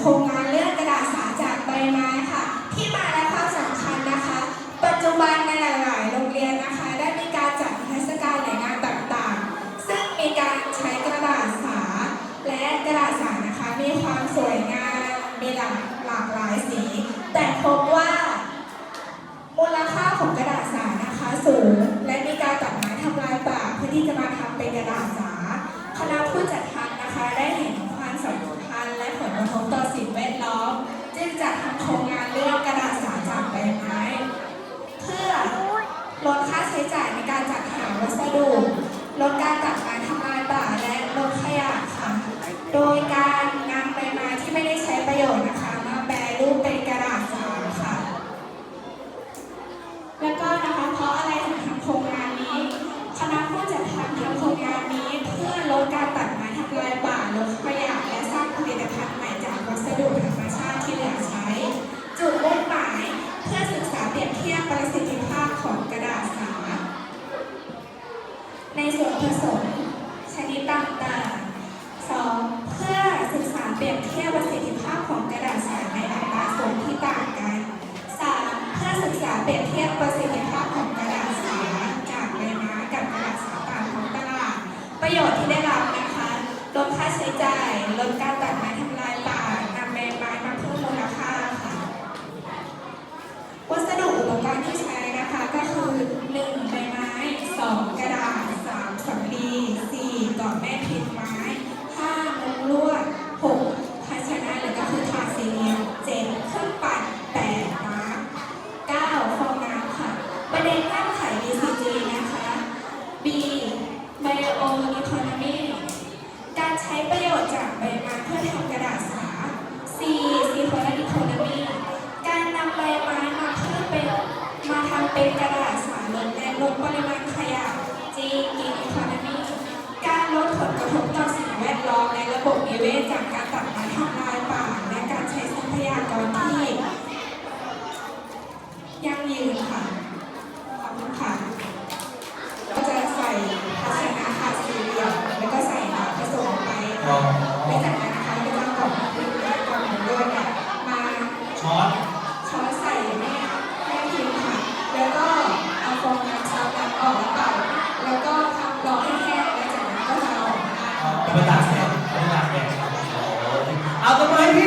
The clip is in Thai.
โครงงานเรื่องกระดาษสาจากใบไม้ค่ะ ที่มาและความสำคัญนะคะ ปัจจุบันในหลาย ๆ โรงเรียนนะคะ ได้มีการจัดนิทรรศการหลายงานต่าง ๆ ซึ่งมีการใช้กระดาษสา และกระดาษสานะคะ มีความสวยงามมีหลากหลากหลายสี แต่พบว่ามูลค่าของกระดาษสานะคะสูงและมีการตัดไม้ทำลายป่าเพื่อที่จะมาทำเป็นกระดาษสา คณะผู้จัดทำนะคะได้เห็นความสำคัญและผลกระทบต่อสิ่งแวดล้อม จึงจัดทำโครงงานเรื่องกระดาษสาจากใบไม้ เพื่อลดค่าใช้ จ่ายในการจัดหาวัสดุ ลดการตัดไม้ทำลายป่าและลดขยะค่ะ โดยการนำใบไม้ที่ไม่ได้ใช้ประโยชน์นะคะ มาแปรรูปเป็นกระดาษสาค่ะ แล้วก็นะคะเพราะอะไรถึงทำโครงงานนี้ คณะผู้จัดทำทำโครงงานนี้เพื่อลดการตัดไม้ทำลายป่าลดขยะและสร้างผลิตภัณฑ์ใหม่จากวัสดุธรรมชาติที่เหลือใช้ จุดมุ่งหมายเพื่อศึกษาเปรียบเทียบประสิทธิภาพของกระดาษสา ในส่วนผสมชนิดต่างๆ 2. เพื่อศึกษาเปรียบเทียบประสิทธิภาพของกระดาษสาในอัตราส่วนที่ต่างกัน 3. เพื่อศึกษาเปรียบเทียบประสิทธิภาพของกระดาษสาจากใบไม้กับกระดาษสาตามท้องตลาด ประโยชน์ที่ได้รับนะคะ ลดค่าใช้จ่าย ลดการ พื่อทำกระดาษสา C. Circular Economy การนำใบไม้มาเพื่อเป็นมาทำเป็นกระดาษสาลดและลดปริมาณขยะ G. Green Economy การลดผลกระทบต่อสิ่งแวดล้อมและระบบนิเวศจากการตัดไม้ทำลายป่าและการใช้ทรัพยากรที่ยั่งยืนค่ะขอบคุณค่ะก็จะใส่ภาชนะถาสี่เหลี่ยมแล้วก็ใส่ผสมไป Abang tak sen, abang